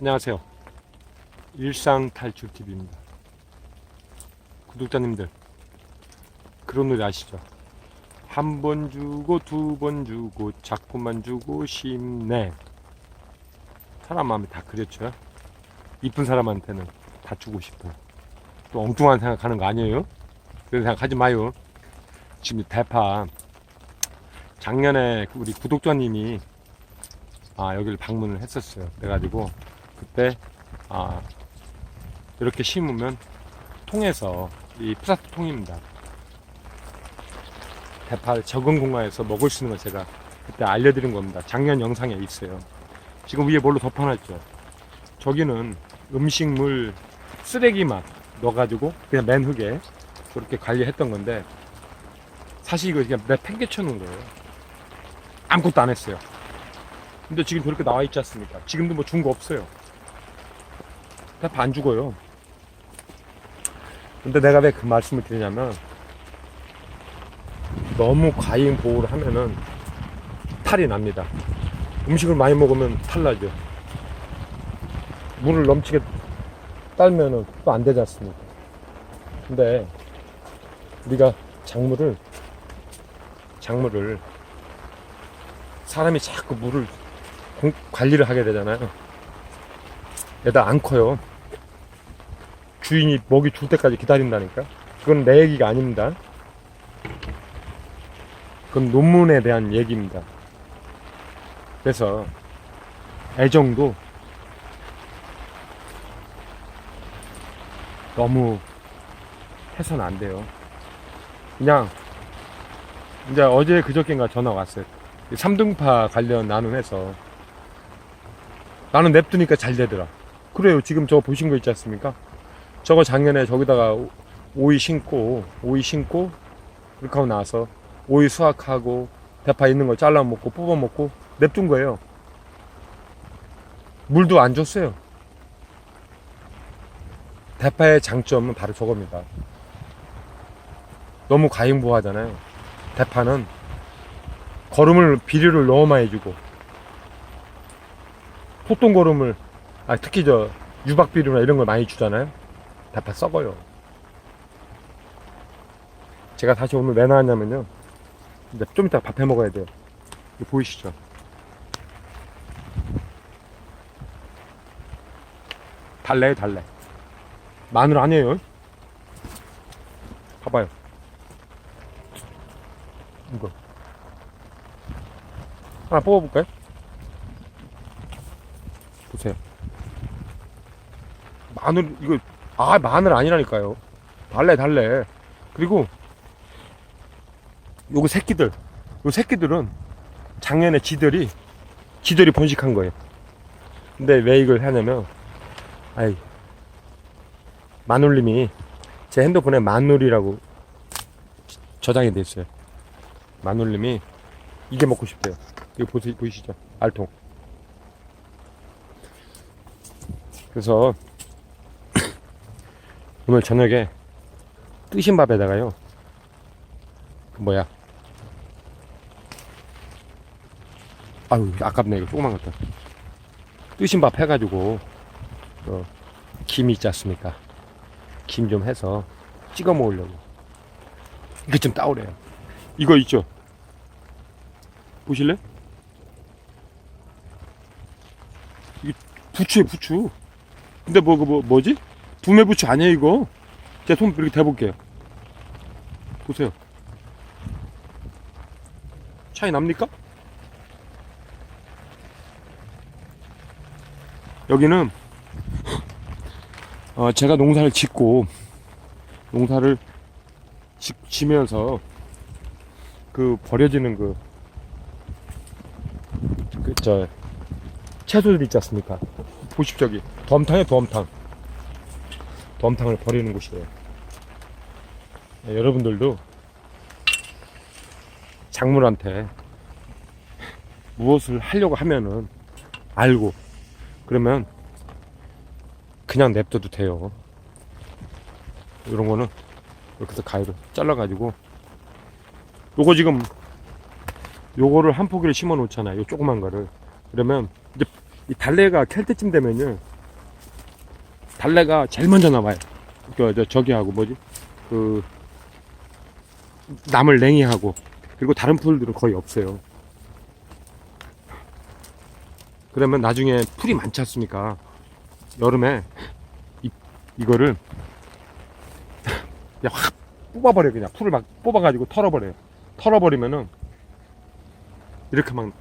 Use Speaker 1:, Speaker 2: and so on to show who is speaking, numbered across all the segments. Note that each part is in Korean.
Speaker 1: 안녕하세요. 일상 탈출 TV입니다. 구독자님들, 그런 노래 아시죠? 한 번 주고 두 번 주고 자꾸만 주고 싶네. 사람 마음이 다 그랬죠. 이쁜 사람한테는 다 주고 싶어. 또 엉뚱한 생각하는 거 아니에요? 그런 생각하지 마요. 지금 대파 작년에 우리 구독자님이 아, 여기를 방문을 했었어요. 그래가지고 그때 아, 이렇게 심으면 통에서 이 플라스틱 통입니다. 대파 적은 공간에서 먹을 수 있는 걸 제가 그때 알려드린 겁니다. 작년 영상에 있어요. 지금 위에 뭘로 덮어놨죠. 저기는 음식물 쓰레기만 넣어가지고 그냥 맨 흙에 그렇게 관리했던 건데 사실 이거 그냥 내 팽개쳐 놓은 거예요. 아무것도 안 했어요. 근데 지금 저렇게 나와 있지 않습니까? 지금도 뭐 준 거 없어요. 대파 안 죽어요. 근데 내가 왜 그 말씀을 드리냐면 너무 과잉 보호를 하면은 탈이 납니다. 음식을 많이 먹으면 탈 나죠. 물을 넘치게 딸면은 또 안 되지 않습니까? 근데 우리가 작물을 작물을 사람이 자꾸 물을 공- 관리를 하게 되잖아요. 얘다 안 커요. 주인이 먹이 줄 때까지 기다린다니까. 그건 내 얘기가 아닙니다. 그건 논문에 대한 얘기입니다. 그래서 애정도 너무 해서는 안 돼요. 그냥 이제 어제 그저께인가 전화 왔어요. 3등파 관련 나눔해서 나는 냅두니까 잘 되더라. 그래요. 지금 저거 보신 거 있지 않습니까? 저거 작년에 저기다가 오- 오이 심고 오이 심고 그렇게 하고 나서 오이 수확하고 대파 있는 거 잘라 먹고 뽑아 먹고 냅둔 거예요. 물도 안 줬어요. 대파의 장점은 바로 저겁니다. 너무 과잉보하잖아요. 대파는 거름을 비료를 너무 많이 주고 소똥 거름을 아 특히 저 유박 비료나 이런 걸 많이 주잖아요. 대파 썩어요. 제가 다시 오늘 왜 나왔냐면요. 이제 좀 이따 밥 해 먹어야 돼요. 보이시죠? 달래요, 달래. 마늘 아니에요. 봐봐요. 이거. 하나 뽑아볼까요? 마늘, 이거, 아, 마늘 아니라니까요. 달래, 달래. 그리고, 요거 새끼들. 요 새끼들은 작년에 지들이, 지들이 번식한 거예요. 근데 왜 이걸 하냐면, 아이, 마눌님이 제 핸드폰에 마눌이라고 저장이 돼 있어요. 마눌님이 이게 먹고 싶대요. 이거 보시, 보이시죠? 알통. 그래서 오늘 저녁에 뜨신 밥에다가요. 그 뭐야? 아유 아깝네 이거 조그만 것도. 뜨신 밥 해가지고 어, 김 있지 않습니까? 김 좀 해서 찍어 먹으려고. 이거 좀 따오래요. 이거 있죠? 보실래? 이게 부추에 부추. 근데 뭐, 그 뭐, 뭐지? 두메 부추 아니에요, 이거? 제가 손 이렇게 대볼게요. 보세요. 차이 납니까? 여기는, 어, 제가 농사를 짓고, 농사를 지, 지면서, 그, 버려지는 그, 그, 저, 채소들 있지 않습니까? 보십시오, 저기. 덤탕에 덤탕. 덤탕을 버리는 곳이에요. 네, 여러분들도 작물한테 무엇을 하려고 하면은 알고 그러면 그냥 냅둬도 돼요. 이런 거는 이렇게 해서 가위로 잘라가지고 요거 지금 요거를 한 포기를 심어 놓잖아요. 요 조그만 거를 그러면 이제 이 달래가 캘 때쯤 되면요. 달래가 제일 먼저 나와요. 그, 저, 저기 하고 뭐지? 그, 나물 냉이하고, 그리고 다른 풀들은 거의 없어요. 그러면 나중에 풀이 많지 않습니까? 여름에, 이, 이거를, 그냥 확 뽑아버려요. 그냥 풀을 막 뽑아가지고 털어버려요. 털어버리면은, 이렇게 막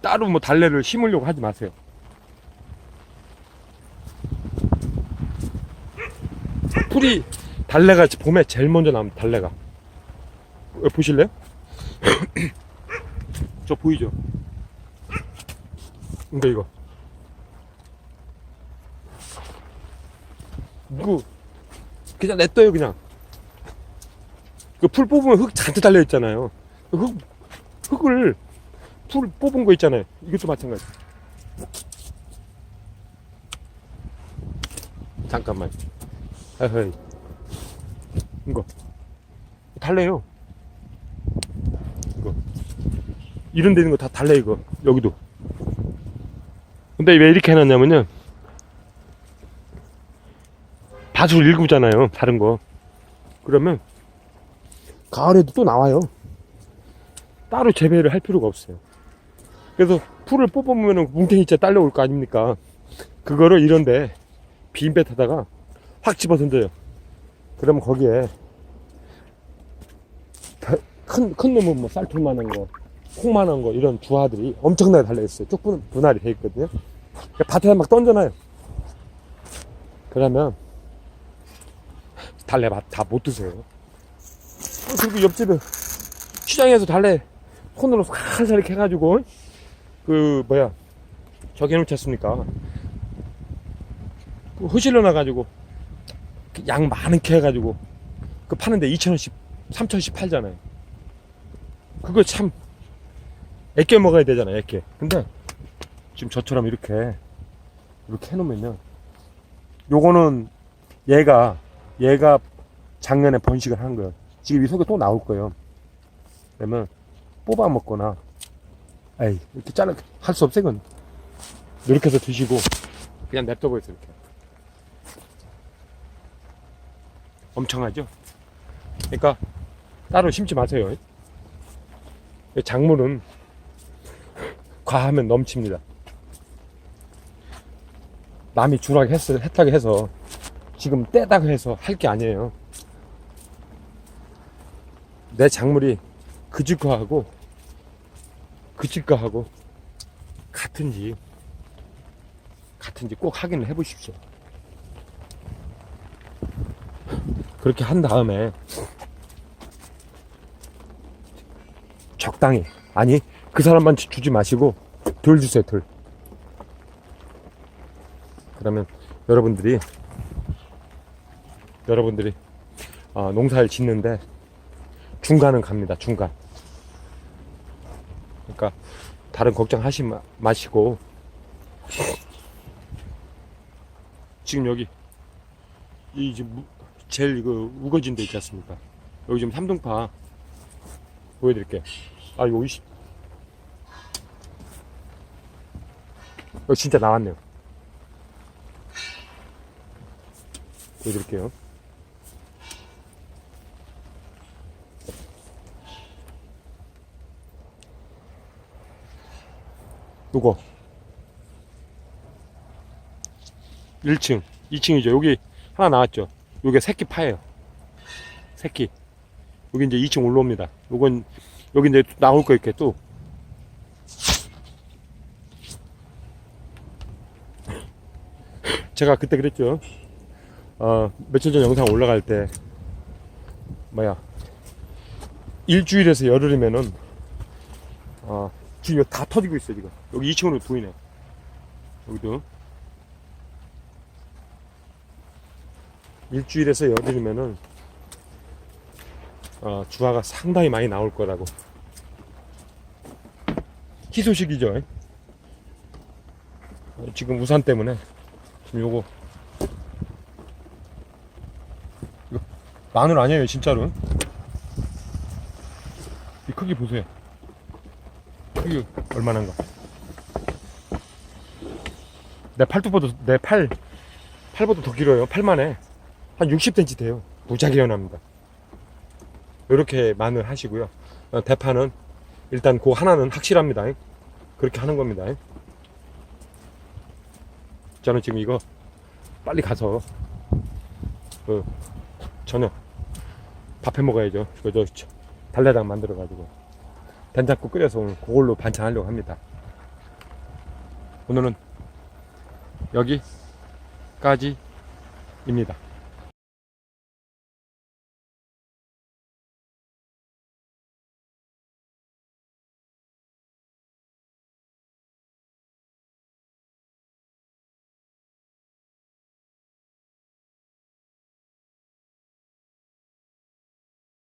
Speaker 1: 따로 뭐 달래를 심으려고 하지 마세요. 풀이 달래가 봄에 제일 먼저 나옵니다. 달래가 어, 보실래요? 저 보이죠? 근데 이거 이거 그냥 냅둬요 그냥 그 풀 뽑으면 흙 잔뜩 달려 있잖아요. 그흙 흙을 풀 뽑은 거 있잖아요. 이것도 마찬가지. 잠깐만. 에헤이. 이거. 달래요. 이거. 이런 데 있는 거 다 달래, 이거. 여기도. 근데 왜 이렇게 해놨냐면요. 밭을 일구잖아요. 다른 거. 그러면, 가을에도 또 나와요. 따로 재배를 할 필요가 없어요. 그래서 풀을 뽑으면 뭉탱이째 딸려올 거 아닙니까? 그거를 이런데 빈뱃에다가 확 집어 던져요. 그러면 거기에 배- 큰, 큰 놈은 뭐 쌀툴만한 거, 콩만한 거 이런 주화들이 엄청나게 달려있어요. 쭉 분, 분할이 돼 있거든요. 그러니까 밭에 막 던져놔요. 그러면 달래 다 못 드세요. 어, 그리고 옆집에 시장에서 달래 손으로 살살 이렇게 해가지고 그 뭐야 저기 해놓지 않습니까 그 허실러 나가지고 그 양 많게 해가지고 그 파는데 2천원씩 3천원씩 팔잖아요. 그거 참 애껴 먹어야 되잖아요 애껴. 근데 지금 저처럼 이렇게 이렇게 해놓으면요. 요거는 얘가 얘가 작년에 번식을 한 거예요. 지금 이 속에 또 나올 거예요. 그러면 뽑아 먹거나 에이 이렇게 잘라 할 수 없어 이건. 이렇게 해서 드시고 그냥 냅둬 버렸어 이렇게 엄청 하죠? 그러니까 따로 심지 마세요. 이 작물은 과하면 넘칩니다. 남이 주라고 했, 했다고 해서 지금 떼다고 해서 할 게 아니에요. 내 작물이 그그집 거하고 같은지 같은지 꼭 확인을 해 보십시오. 그렇게 한 다음에 적당히 아니 그 사람만 주- 주지 마시고 덜 주세요 덜. 그러면 여러분들이 여러분들이 아, 농사를 짓는데 중간은 갑니다 중간. 그러니까 다른 걱정하지 마- 마시고 지금 여기 이 지금 무- 제일 이거 우거진 데 있지 않습니까? 여기 지금 삼동파 보여드릴게. 아 이거 이씨 여기 진짜 나왔네요. 보여드릴게요. 요거 1층 2층이죠 여기 하나 나왔죠 요게 새끼 파예요. 새끼. 여기 이제 2층 올라옵니다. 요건 여기 이제 나올 거 이렇게 또. 제가 그때 그랬죠. 어 며칠 전 영상 올라갈 때 뭐야? 일주일에서 열흘이면은 어 지금 다 터지고 있어 지금. 여기 2층으로 보이네 여기도 일주일에서 열흘이면은 어, 주화가 상당히 많이 나올 거라고. 희소식이죠. 어, 지금 우산 때문에 지금 요거. 이거 마늘 아니에요 진짜로? 이 크기 보세요. 크기 얼마나인가? 내 팔뚝보다 내 팔 팔보다 더 길어요. 팔만에 한 60cm 돼요. 무지하게 연합니다. 이렇게 마늘 하시고요. 어, 대파는 일단 그 하나는 확실합니다. 그렇게 하는 겁니다. 저는 지금 이거 빨리 가서 그 저녁 밥해 먹어야죠. 그저 달래장 만들어 가지고 된장국 끓여서 오늘 그걸로 반찬하려고 합니다. 오늘은 여기까지입니다.